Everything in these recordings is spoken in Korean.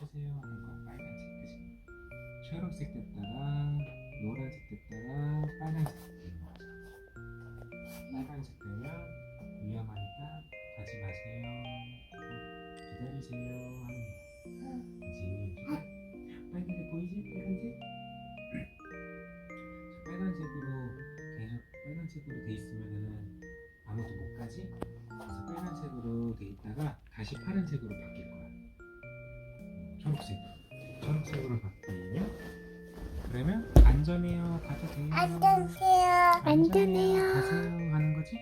멈추세요. 하는 거야 빨간색 그지? 초록색 됐다가 노란색 됐다가 빨간색 되는 거죠. 빨간색 되면 위험하니까 가지 마세요. 기다리세요 하는 거야 그지? 빨간색 보이지? 빨간색? 저 빨간색으로 계속 빨간색으로 돼 있으면은 아무도 못 가지? 그래서 빨간색으로 돼 있다가 다시 파란색으로 바뀔 거야 초록색 초록색으로 바뀌면 그러면 안전해요 가도 돼요 안녕하세요. 안전해요. 가세요 하는 거지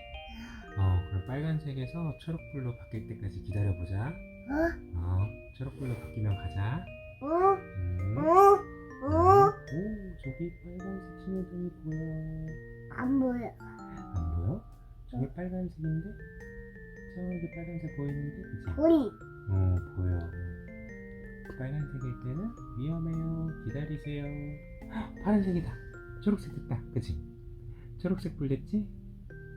어 그럼 빨간색에서 초록불로 바뀔 때까지 기다려보자 어? 어 초록불로 바뀌면 가자 어? 음. 어? 오 어? 저기 빨간색 신호등이 보여 안 보여. 안 보여? 저기 빨간색인데 저기 빨간색 보이는데 그치? 보이. 어 보여 빨간색일 때는 위험해요 기다리세요 헉, 파란색이다 초록색 됐다 그치? 초록색 불 됐지?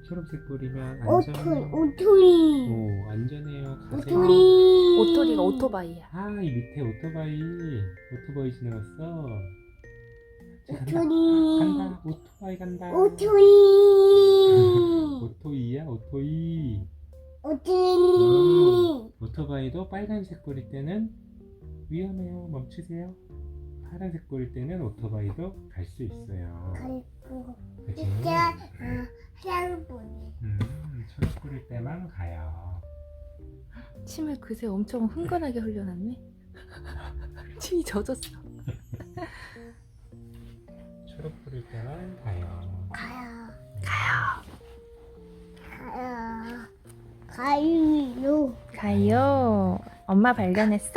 초록색 불이면 오토, 안전해요 오토리. 오 안전해요 가세요 오토리. 오토리가 오토바이야. 아 이 밑에 오토바이 오토바이 지나갔어 자, 간다 오토리. 간다 오토바이 간다 오토리. 오토이야 오토이 오토리. 오토바이도 빨간색 불일 때는 위험해요 멈추세요 파란색 불일 때는 오토바이도 갈 수 있어요 그리고 그치? 진짜 어. 음, 초록 불일 때만 가요 침을 그새 엄청 흥건하게 흘려놨네. 침이 젖었어. 초록 불일 때만 가요 가요. 가요. 가요. 가요. 가요. 엄마 발견했어?